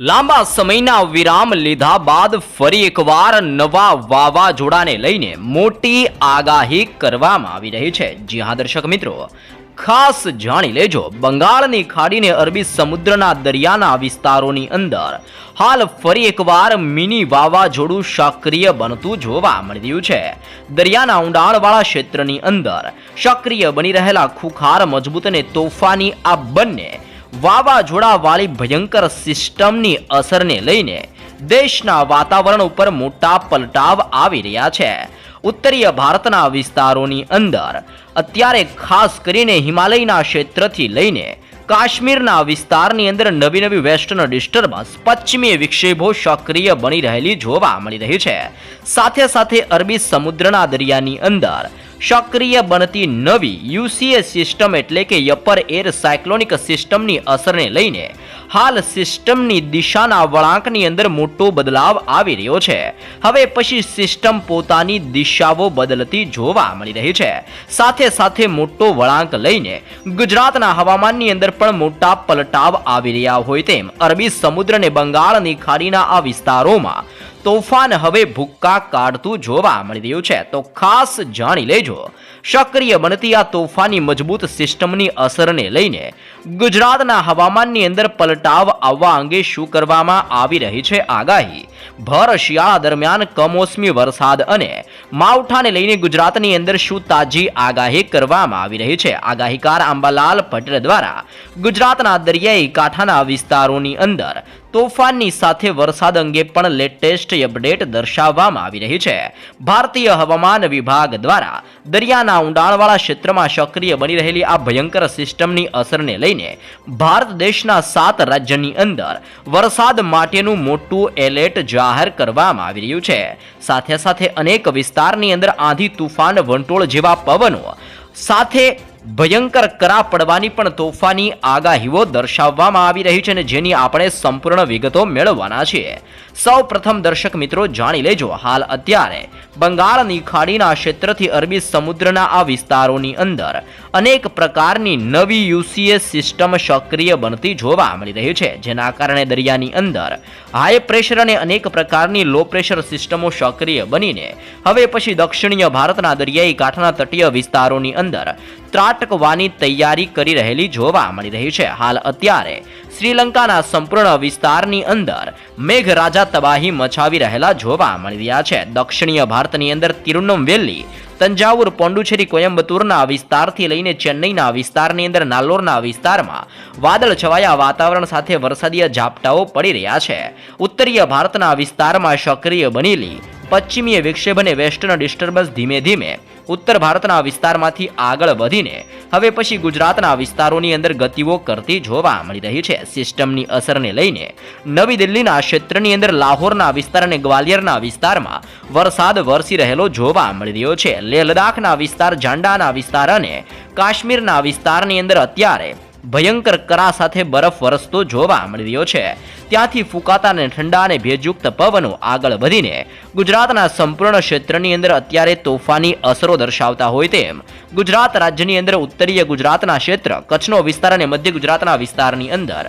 લાંબા સમયના વિરામ લીધા બાદ ફરી એકવાર નવા વાવાઝોડાને લઈને મોટી આગાહી કરવામાં આવી રહી છે. જી હા, દર્શક મિત્રો. ખાસ જાણી લેજો, બંગાળની ખાડીને અરબી સમુદ્રના દરિયાના વિસ્તારોની અંદર હાલ ફરી એકવાર મિની વાવાઝોડું સક્રિય બનતું જોવા મળી રહ્યું છે. દરિયાના ઊંડાણવાળા ક્ષેત્રની અંદર સક્રિય બની રહેલા ખુખાર, મજબૂત અને તોફાની આ બંને વાવાઝોડાવાળી ભયંકર સિસ્ટમની અસરને લઈને દેશના વાતાવરણ ઉપર મોટા પલટાવ આવી રહ્યા છે. ઉત્તરીય ભારતના વિસ્તારોની અંદર, અત્યારે ખાસ કરીને હિમાલયના ક્ષેત્રથી લઈને કાશ્મીરના વિસ્તારની અંદર નવી નવી વેસ્ટર્ન ડિસ્ટર્બન્સ પશ્ચિમી વિક્ષેપો સક્રિય બની રહેલી જોવા મળી રહી છે. સાથે સાથે અરબી સમુદ્રના દરિયાની અંદર સક્રિય બનતી નવી યુસીએ સિસ્ટમ એટલે કે યપર એર સાયક્લોનિક સિસ્ટમની અસરને લઈને હાલ સિસ્ટમની દિશાના વળાંકની અંદર મોટો બદલાવ આવી રહ્યો છે. હવે પછી સિસ્ટમ પોતાની દિશાઓ બદલતી જોવા મળી રહી છે. સાથે સાથે મોટો વળાંક લઈને ગુજરાતના હવામાનની અંદર પણ મોટા પલટાવ આવી રહ્યા હોય તેમ અરબી સમુદ્ર અને બંગાળની ખાડીના આ વિસ્તારોમાં તોફાન હવે ભૂક્કા કાઢતું જોવા મળી રહ્યું છે. તો ખાસ જાણી લેજો. સક્રિય બનતી આ તોફાની મજબૂત સિસ્ટમની અસરને લઈને ગુજરાતના હવામાનની અંદર પલટાવ આવવા અંગે શું કરવામાં આવી રહી છે આગાહી? ભર શિયાળા દરમિયાન કમોસમી વરસાદ અને માવઠાને લઈને ગુજરાતની અંદર શું તાજી આગાહી કરવામાં આવી રહી છે? આગાહીકાર આંબાલાલ પટેલ દ્વારા ગુજરાતના દરિયાઈ કાંઠાના વિસ્તારોની અંદર તોફાનની સાથે વરસાદ અંગે પણ લેટેસ્ટ અપડેટ દર્શાવવામાં આવી રહી છે. ભારતીય હવામાન વિભાગ દ્વારા દરિયાના ઊંડાણવાળા ક્ષેત્રમાં સક્રિય બની રહેલી આ ભયંકર સિસ્ટમની અસરને લઈને ભારત દેશના સાત રાજ્યની અંદર વરસાદ માટેનું મોટું એલર્ટ જાહેર કરવામાં આવી રહ્યું છે. સાથે સાથે અનેક વિસ્તારની અંદર આંધી તુફાન વંટોળ જેવા પવનો સાથે ભયંકર કરા પડવાની પણ તોફાની આગાહીઓ દર્શાવવામાં આવી રહી છે અને જેની આપણે સંપૂર્ણ વિગતો મેળવવાના છીએ. સૌ પ્રથમ દર્શક મિત્રો જાણી લેજો હાલ અત્યારે બંગાળની ખાડીના ક્ષેત્રથી અરબી સમુદ્રના આ વિસ્તારોની અંદર અનેક પ્રકારની નવી યુસીએસ સિસ્ટમ સક્રિય બનતી જોવા મળી રહી છે, જેના કારણે દરિયાની અંદર હાઈ પ્રેશર અને અનેક પ્રકારની લો પ્રેશર સિસ્ટમો સક્રિય બનીને હવે પછી દક્ષિણીય ભારતના દરિયાઈ કાંઠાના તટીય વિસ્તારોની અંદર ત્રાટકવાની તૈયારી કરી રહેલી જોવા મળી રહી છે. હાલ અત્યારે શ્રીલંકાના સંપૂર્ણ વિસ્તારની અંદર મેઘરાજા તબાહી મચાવી રહેલા જોવા મળી રહ્યા છે. દક્ષિણીય ભારતની અંદર તિરુનમવેલી, તંજાવુર, પોંડુચેરી કોયમ્બતુરના વિસ્તારથી લઈને ચેન્નઈના વિસ્તારની અંદર નાલ્લોરના વિસ્તારમાં વાદળ છવાયા વાતાવરણ સાથે વરસાદીય ઝાપટાઓ પડી રહ્યા છે. ઉત્તરીય ભારતના વિસ્તારમાં સક્રિય બનેલી પશ્ચિમીય વિક્ષેપ અને વેસ્ટર્ન ડિસ્ટર્બન્સ ધીમે ધીમે ઉત્તર ભારતના વિસ્તારમાંથી આગળ વધીને હવે પછી ગુજરાતના વિસ્તારોની અંદર ગતિઓ કરતી જોવા મળી રહી છે. સિસ્ટમની અસરને લઈને નવી દિલ્હીના ક્ષેત્રની અંદર લાહોરના વિસ્તાર અને ગ્વાલિયરના વિસ્તારમાં વરસાદ વરસી રહેલો જોવા મળી રહ્યો છે. લેહ લદ્દાખના વિસ્તાર, ઝાંડાના વિસ્તાર અને કાશ્મીરના વિસ્તારની અંદર અત્યારે ભયંકર કરા સાથે બરફ વરસતો જોવા મળી રહ્યો છે. ત્યાંથી ફૂંકાતા અને ઠંડા અને ભેજયુક્ત પવનો આગળ વધીને ગુજરાતના સંપૂર્ણ ક્ષેત્રની અંદર અત્યારે તોફાની અસરો દર્શાવતા હોય તેમ ગુજરાત રાજ્યની અંદર ઉત્તરીય ગુજરાતના ક્ષેત્ર, કચ્છનો વિસ્તાર અને મધ્ય ગુજરાતના વિસ્તારની અંદર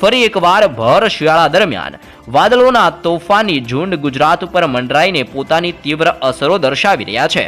ફરી એકવાર ભર શિયાળા દરમિયાન વાદળોના તોફાની ઝુંડ ગુજરાત ઉપર મંડરાઈને પોતાની તીવ્ર અસરો દર્શાવી રહ્યા છે.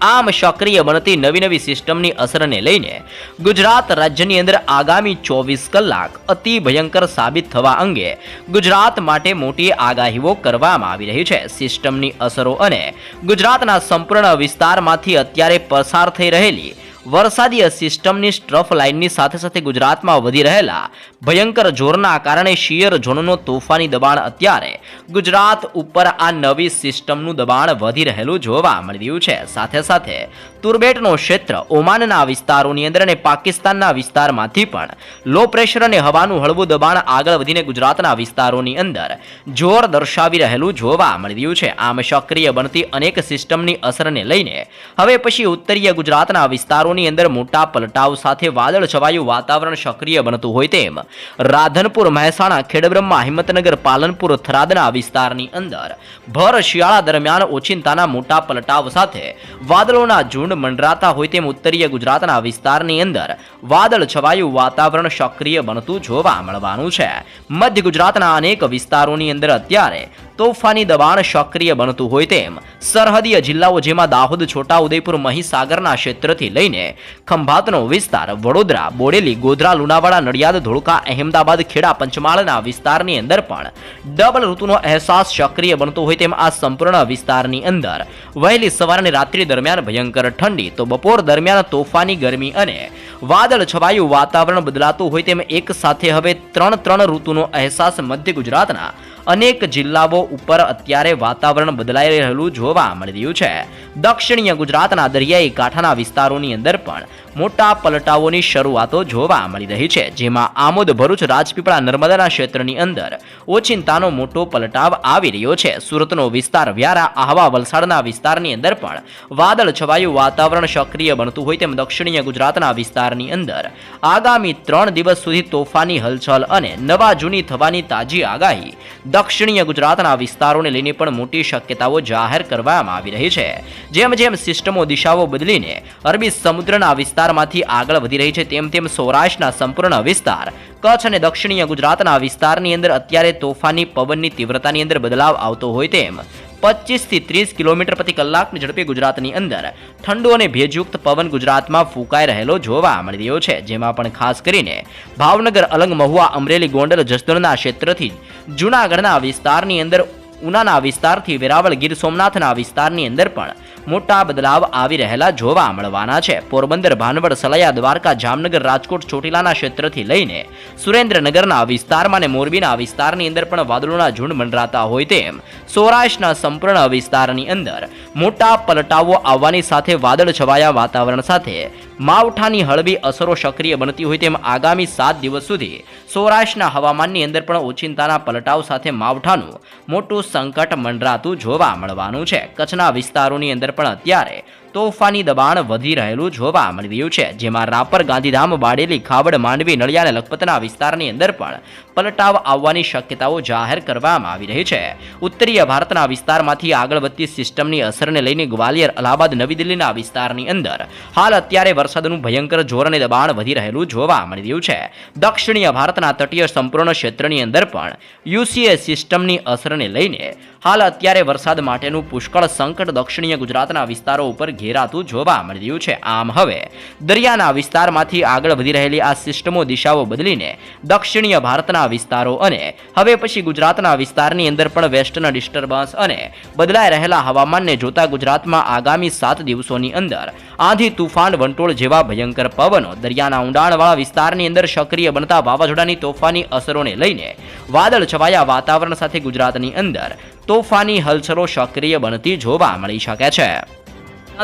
આમ સક્રિય બનતી નવી નવી સિસ્ટમની અસરને લઈને ગુજરાત રાજ્યની અંદર આગામી ચોવીસ કલાક અતિ ભયંકર સાબિત થવા અંગે ગુજરાત માટે મોટી આગાહીઓ કરવામાં આવી રહી છે. સિસ્ટમની અસરો અને ગુજરાતના સંપૂર્ણ વિસ્તારમાંથી અત્યારે પસાર થઈ રહેલી વરસાદીય સિસ્ટમની સ્ટ્રફ લાઇનની સાથે સાથે ગુજરાતમાં વધી રહેલા ભયંકર જોરના કારણે શિયર ઝોનનો તોફાની દબાણ અત્યારે ગુજરાત ઉપર આ નવી સિસ્ટમનું દબાણ વધી રહેલું જોવા મળી છે. સાથે સાથે તુર્બેટનો ક્ષેત્ર ઓમાનના વિસ્તારોની અંદર અને પાકિસ્તાનના વિસ્તારમાંથી પણ લો પ્રેશર અને હવાનું હળવું દબાણ આગળ વધીને ગુજરાતના વિસ્તારોની અંદર જોર દર્શાવી રહેલું જોવા મળી રહ્યું છે. આમ સક્રિય બનતી અનેક સિસ્ટમની અસરને લઈને હવે પછી ઉત્તરીય ગુજરાતના વિસ્તારો વિસ્તારોની અંદર મોટા પલટાવ સાથે વાદળ છવાયું વાતાવરણ સક્રિય બનતું હોય તેમ રાધનપુર, મહેસાણા, ખેડબ્રહ્મા, હિંમતનગર, પાલનપુર, થરાદના વિસ્તારની અંદર ભર શિયાળા દરમિયાન ઓચિંતાના મોટા પલટાવ સાથે વાદળોના ઝુંડ મંડરાતા હોય તેમ ઉત્તરીય ગુજરાતના વિસ્તારની અંદર વાદળ છવાયું વાતાવરણ સક્રિય બનતું જોવા મળવાનું છે. મધ્ય ગુજરાતના અનેક વિસ્તારોની અંદર અત્યારે તોફાની દબાણ સક્રિય બનતું હોય તેમ સરહદીય જિલ્લાઓ જેમાં દાહોદ છોટા ઉદયપુર મહીસાગરના ક્ષેત્રથી લઈને ખંભાતનો વિસ્તાર વડોદરા, બોડેલી, ગોધરા, લુણાવાડા, નડિયાદ, ધોળકા, અહેમદાબાદ, ખેડા, પંચમહાલના વિસ્તારની અંદર પણ ડબલ ઋતુનો અહેસાસ સક્રિય બનતો હોય તેમ આ સંપૂર્ણ વિસ્તારની અંદર. વહેલી સવાર અને રાત્રિ દરમિયાન ભયંકર ઠંડી, તો બપોર દરમિયાન તોફાની ગરમી અને વાદળ છવાયું વાતાવરણ બદલાતું હોય તેમ એક સાથે હવે ત્રણ ત્રણ ઋતુનો અહેસાસ મધ્ય ગુજરાતના અનેક જિલ્લાઓ ઉપર અત્યારે વાતાવરણ બદલાઈ રહેલું જોવા મળી રહ્યું છે. દક્ષિણીય ગુજરાતના દરિયાઈ કાંઠાના વિસ્તારોની અંદર પણ મોટા પલટાઓની શરૂઆતો જોવા મળી રહી છે, જેમાં આમોદ ભરૂચ રાજપીપળા નર્મદાના ક્ષેત્રની અંદર ઓચિંતાનો મોટો પલટાવ આવી રહ્યો છે. સુરતનો વિસ્તાર વ્યારા, આહવા, વલસાડના વિસ્તારની અંદર પણ વાદળ છવાયું વાતાવરણ સક્રિય બનતું હોય તેમ દક્ષિણીય ગુજરાતના વિસ્તારની અંદર આગામી ત્રણ દિવસ સુધી તોફાની હલચલ અને નવા જૂની થવાની તાજી આગાહી દક્ષિણીય ગુજરાતના વિસ્તારોને લઈને પણ મોટી શક્યતાઓ જાહેર કરવામાં આવી રહી છે. જેમ જેમ સિસ્ટમો, દિશાઓ બદલીને અરબી સમુદ્રના વિસ્તારમાંથી આગળ વધી રહી છે, તેમ તેમ સૌરાષ્ટ્રના સંપૂર્ણ વિસ્તાર. કચ્છ અને દક્ષિણીય ગુજરાતના વિસ્તારની અંદર અત્યારે તોફાની, પવનની તીવ્રતાની અંદર બદલાવ આવતો હોય તેમ. પચીસથી ત્રીસ કિલોમીટર પ્રતિ કલાકની ઝડપે ગુજરાતની અંદર ઠંડુ અને ભેજયુક્ત પવન ગુજરાતમાં ફૂંકાઈ રહેલો જોવા મળી રહ્યો છે, જેમાં પણ ખાસ કરીને ભાવનગર, અલંગ મહુવા, અમરેલી, ગોંડલ, જસદણના ક્ષેત્રથી જૂનાગઢના વિસ્તારની અંદર ઉનાના વિસ્તારથી વેરાવળ ગીર સોમનાથના વિસ્તારની અંદર પણ મોટા બદલાવ આવી રહેલા જોવા મળવાના છે. પોરબંદર, ભાનવડ, સલાયા, દ્વારકા, જામનગર, રાજકોટ, ચોટીલાના ક્ષેત્રથી લઈને સુરેન્દ્રનગરના વિસ્તારમાં અને મોરબીના વિસ્તારની અંદર પણ વાદળોના ઝુંડ મંડરાતા હોય તેમ સૌરાષ્ટ્રના સંપૂર્ણ વિસ્તારની અંદર મોટા પલટાવો આવવાની સાથે વાદળ છવાયા વાતાવરણ સાથે માવઠાની હળવી અસરો સક્રિય બનતી હોય તેમ આગામી સાત દિવસ સુધી સૌરાષ્ટ્રના હવામાનની અંદર પણ ઓચિંતાના પલટાવ સાથે માવઠાનું મોટું સંકટ મંડરાતું જોવા મળવાનું છે. કચ્છના વિસ્તારોની અંદર પણ અત્યારે તોફાની દબાણ વધી રહેલું જોવા મળી રહ્યું છે. જેમાં રાપર, ગાંધીધામ, બાડેલી, ખાવડ, માંડવી નળિયા અને લખપતના વિસ્તારની અંદર પણ પલટાવ આવવાની શક્યતાઓ જાહેર કરવામાં આવી રહી છે. ઉત્તરીય ભારતના વિસ્તારમાંથી આગળ વધતી સિસ્ટમની અસરને લઈને ગ્વાલિયર, અલ્હાબાદ, નવી દિલ્હીના વિસ્તારની અંદર હાલ અત્યારે વરસાદનું ભયંકર જોર અને દબાણ વધી રહેલું જોવા મળી રહ્યું છે. દક્ષિણીય ભારતના તટીય સંપૂર્ણ ક્ષેત્રની અંદર પણ યુસીએ સિસ્ટમની અસરને લઈને હાલ અત્યારે વરસાદ માટેનું પુષ્કળ સંકટ દક્ષિણીય ગુજરાતના વિસ્તારો ઉપર ઘેરાતું જોવા મળ્યું છે. આમ હવે દરિયાના વિસ્તારમાંથી આગળ વધી રહેલી આ સિસ્ટમો દિશાઓ બદલીને દક્ષિણીય ભારતના વિસ્તારો અને હવે પછી ગુજરાતના વિસ્તારની અંદર પણ વેસ્ટર્ન ડિસ્ટર્બન્સ અને બદલાઈ રહેલા હવામાનને જોતા ગુજરાતમાં આગામી સાત દિવસોની અંદર આંધી તુફાન વંટોળ જેવા ભયંકર પવનો દરિયાના ઊંડાણવાળા વિસ્તારની અંદર સક્રિય બનતા વાવાઝોડાની તોફાની અસરોને લઈને વાદળ છવાયા વાતાવરણ સાથે ગુજરાતની અંદર તોફાની હલચલો સક્રિય બનતી જોવા મળી શકે છે.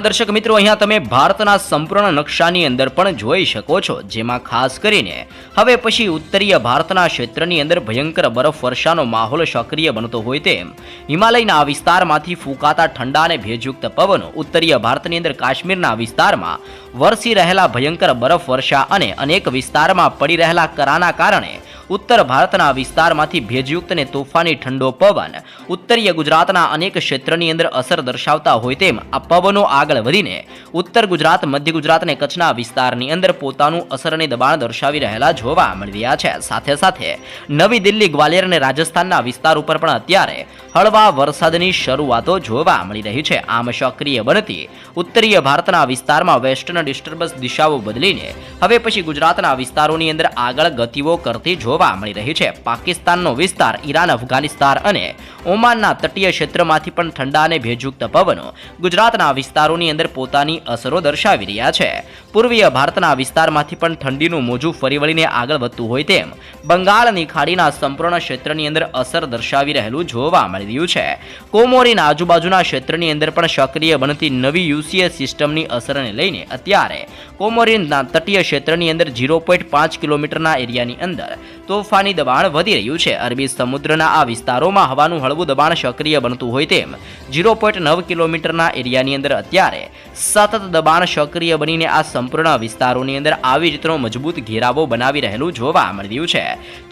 દર્શક મિત્રો, અહીંયા તમે ભારતના સંપૂર્ણ નકશાની અંદર પણ જોઈ શકો છો, જેમાં ખાસ કરીને હવે પછી ઉત્તરીય ભારતના ક્ષેત્રની અંદર ભયંકર બરફ વર્ષાનો માહોલ સક્રિય બનતો હોય તેમ, હિમાલયના વિસ્તારમાંથી ફૂંકાતા ઠંડા અને ભેજયુક્ત પવનો ઉત્તરીય ભારતની અંદર કાશ્મીરના વિસ્તારમાં વરસી રહેલા ભયંકર બરફ વર્ષા અને અનેક વિસ્તારમાં પડી રહેલા કરાના કારણે ઉત્તર ભારતના વિસ્તારમાંથી ભેજયુક્ત અને તોફાની ઠંડો પવન. ઉત્તરીય ગુજરાતના અનેક ક્ષેત્રની અંદર અસર દર્શાવતા હોય તેમ આ પવનો આગળ વધીને ઉત્તર ગુજરાત, મધ્ય ગુજરાત અને કચ્છના વિસ્તારની અંદર પોતાનું અસર અને દબાણ દર્શાવી રહેલા જોવા મળી રહ્યા છે. સાથે સાથે નવી દિલ્હી, ગ્વાલિયર અને રાજસ્થાનના વિસ્તાર ઉપર પણ અત્યારે હળવા વરસાદની શરૂઆતો જોવા મળી રહી છે. આમ સક્રિય બનતી ઉત્તરીય ભારતના વિસ્તારમાં વેસ્ટર્ન ડિસ્ટર્બન્સ દિશાઓ બદલીને હવે પછી ગુજરાતના વિસ્તારોની અંદર આગળ ગતિઓ કરતી જોવા મળી રહી છે. પાકિસ્તાનનો વિસ્તાર ઈરાન, અફઘાનિસ્તાન અને ઓમાનના તટીય ક્ષેત્રમાંથી પણ ઠંડા અને ભેજયુક્ત પવનો ગુજરાતના વિસ્તારોની અંદર પોતાની અસરો દર્શાવી રહ્યા છે. પૂર્વીય ભારતના વિસ્તારમાંથી પણ ઠંડીનું મોજું ફરી વળીને આગળ વધતું હોય તેમ બંગાળની ખાડીના સંપૂર્ણ ક્ષેત્રની અંદર અસર દર્શાવી રહેલું જોવા મળી રહ્યું છે. કોમોરીના આજુબાજુના ક્ષેત્રની અંદર પણ સક્રિય બનતી નવી યુસીએ સિસ્ટમની અસરને લઈને અત્યારે કોમોરીનના તટીય ક્ષેત્રની અંદર ઝીરો પોઈન્ટ પાંચ કિલોમીટરના એરિયાની અંદર તોફાની દબાણ વધી રહ્યું છે. અરબી સમુદ્રના આ વિસ્તારોમાં હવાનું હળવું દબાણ સક્રિય બનતું હોય તેમ ઝીરો પોઈન્ટ નવ કિલોમીટરના એરિયાની અંદર અત્યારે સતત દબાણ સક્રિય બનીને આ સંપૂર્ણ વિસ્તારોની અંદર આવી રીતનો મજબૂત ઘેરાવો બનાવી રહેલું જોવા મળી રહ્યું છે.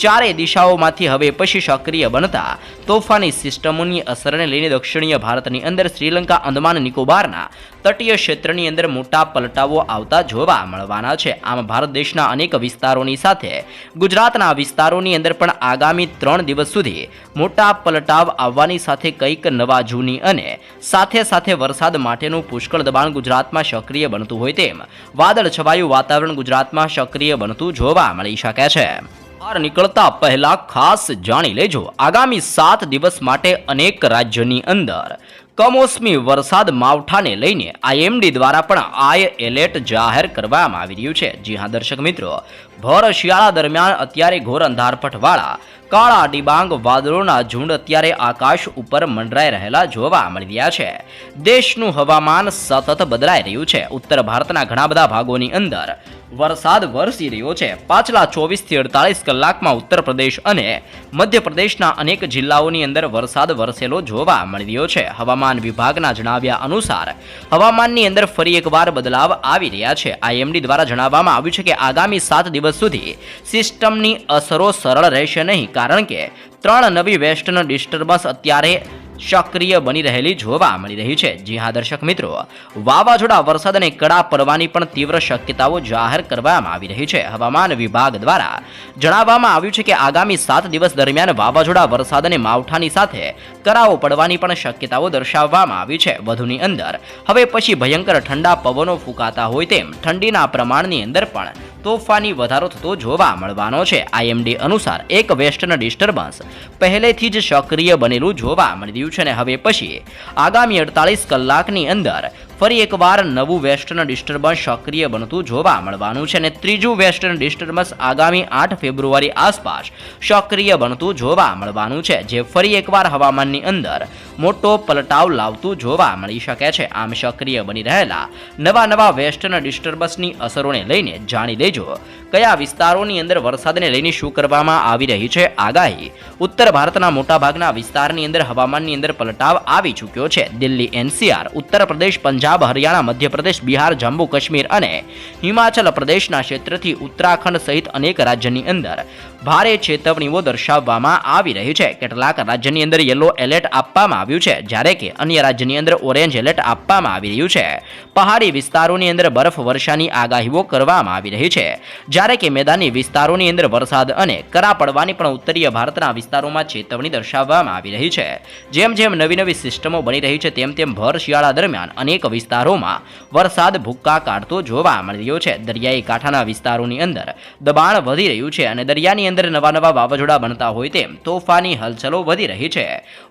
ચારે દિશાઓમાંથી હવે પછી સક્રિય બનતા તોફાની સિસ્ટમોની અસરને લઈને દક્ષિણીય ભારતની અંદર શ્રીલંકા, અંદમાન, નિકોબારના તટીય ક્ષેત્રની અંદર મોટા પલટાવો આવતા જોવા મળવાના છે. આમ ભારત દેશના અનેક વિસ્તારોની સાથે ગુજરાતના વિસ્તારોની અંદર પણ આગામી ત્રણ દિવસ સુધી મોટા પલટાવ આવવાની સાથે કંઈક નવા જૂની અને સાથે સાથે વરસાદ માટેનું પુષ્કળ દબાણ ગુજરાતમાં સક્રિય બનતું હોય તેમ વાદળ છવાયું વાતાવરણ ગુજરાતમાં સક્રિય બનતું જોવા મળી શકે છે. બહાર નીકળતા પહેલા ખાસ જાણી લેજો, આગામી સાત દિવસ માટે અનેક રાજ્યની અંદર કમોસમી વરસાદ માવઠાને લઈને આઈએમડી દ્વારા પણ આય એલર્ટ જાહેર કરવામાં આવી રહ્યું છે. જી હા, દર્શક મિત્રો ભર શિયાળા દરમિયાન અત્યારે ઘોર અંધારપટવાળા કાળા ડિબાંગ વાદળોના ઝુંડ અત્યારે આકાશ ઉપર મંડરાઈ રહેલા જોવા મળી રહ્યા છે. દેશનું હવામાન સતત બદલાઈ રહ્યું છે. ઉત્તર ભારતના ઘણા બધા ભાગોની અંદર વરસાદ વરસી રહ્યો છે. પાછલા ચોવીસથી અડતાલીસ કલાકમાં ઉત્તર પ્રદેશ અને મધ્યપ્રદેશના અનેક જિલ્લાઓની અંદર વરસાદ વરસેલો જોવા મળી રહ્યો છે. હવામાન વિભાગના જણાવ્યા અનુસાર હવામાનની અંદર ફરી એકવાર બદલાવ આવી રહ્યા છે. આઈએમડી દ્વારા જણાવવામાં આવ્યું છે કે આગામી સાત દિવસ સુધી સિસ્ટમની અસરો સરળ રહેશે નહીં. કારણ કે ત્રણ નવી વેસ્ટર્ન ડિસ્ટર્બન્સ અત્યારે સક્રિય બની રહેલી જોવા મળી રહી છે. જી હા, દર્શક મિત્રો, વાવાઝોડા, વરસાદ અને કડા પડવાની પણ તીવ્ર શક્યતાઓ જાહેર કરવામાં આવી રહી છે. હવામાન વિભાગ દ્વારા જણાવવામાં આવ્યું છે કે આગામી સાત દિવસ દરમિયાન વાવાઝોડા, વરસાદ અને માવઠાની સાથે કરાઓ પડવાની પણ શક્યતાઓ દર્શાવવામાં આવી છે. વધુની અંદર, હવે પછી ભયંકર ઠંડા પવનો ફૂંકાતા હોય તેમ ઠંડીના પ્રમાણની અંદર પણ તોફાની વધારો થતો જોવા મળવાનો છે. આઈએમડી અનુસાર એક વેસ્ટર્ન ડિસ્ટર્બન્સ પહેલેથી જ સક્રિય બનેલું જોવા મળી રહ્યું છે અને હવે પછી આગામી અડતાલીસ કલાકની અંદર ફરી એકવાર નવું વેસ્ટર્ન ડિસ્ટર્બન્સ સક્રિય બનતું જોવા મળવાનું છે અને ત્રીજું વેસ્ટર્ન ડિસ્ટર્બન્સ આગામી આઠ ફેબ્રુઆરી આસપાસ સક્રિય બનતું જોવા મળવાનું છે, જે ફરી એકવાર હવામાનની અંદર મોટો પલટાવ લાવતું જોવા મળી શકે છે. આમ સક્રિય બની રહેલા નવા નવા વેસ્ટર્ન ડિસ્ટર્બન્સની અસરોને લઈને જાણી લેજો. કયા વિસ્તારોની અંદર વરસાદને લઈને શું કરવામાં આવી રહી છે? આગાહી ઉત્તર ભારતના મોટાભાગના વિસ્તારની અંદર હવામાનની અંદર પલટાવ આવી ચૂક્યો છે. દિલ્હી, એનસીઆર, ઉત્તર પ્રદેશ, પંજાબ હરિયાણા, મધ્યપ્રદેશ, બિહાર, જમ્મુ, કાશ્મીર અને હિમાચલ પ્રદેશના ક્ષેત્રથી ઉત્તરાખંડ સહિત અનેક રાજ્યની અંદર ભારે ચેતવણીઓ દર્શાવવામાં આવી રહી છે. કેટલાક રાજ્યની અંદર યલો એલર્ટ આપવામાં આવ્યું છે, જ્યારે કે અન્ય રાજ્યની અંદર ઓરેન્જ એલર્ટ આપવામાં આવી રહ્યું છે. પહાડી વિસ્તારોની અંદર બરફ વર્ષાની આગાહીઓ કરવામાં આવી રહી છે. જ્યારે કે મેદાની વિસ્તારોની અંદર વરસાદ અને કરા પડવાની પણ ઉત્તરીય ભારતના વિસ્તારોમાં ચેતવણી દર્શાવવામાં આવી રહી છે. જેમ જેમ નવી નવી સિસ્ટમો બની રહી છે, તેમ તેમ ભર શિયાળા દરમિયાન અનેક વિસ્તારોમાં વરસાદ ભૂક્કા કાઢતો જોવા મળી રહ્યો છે. દરિયાઈ કાંઠાના વિસ્તારોની અંદર દબાણ વધી રહ્યું છે અને દરિયાની અંદર નવા નવા વાવાઝોડા બનતા હોય તેમ તોફાની હલચલો વધી રહી છે.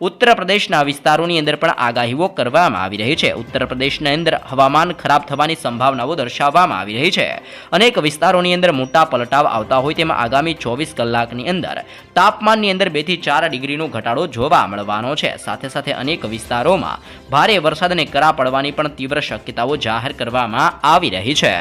ઉત્તર પ્રદેશના વિસ્તારોની અંદર પણ આગાહીઓ કરવામાં આવી રહી છે. ઉત્તર પ્રદેશની અંદર હવામાન ખરાબ થવાની સંભાવનાઓ દર્શાવવામાં આવી રહી છે. અનેક વિસ્તારોની અંદર મોટા પલટાવ આવતા હોય તેમાં આગામી ચોવીસ કલાકની અંદર તાપમાનની અંદર બેથી ચાર ડિગ્રીનો ઘટાડો જોવા મળવાનો છે. સાથે સાથે અનેક વિસ્તારોમાં ભારે વરસાદ અને કરા પડવાની પણ તીવ્ર શક્યતાઓ જાહેર કરવામાં આવી રહી છે.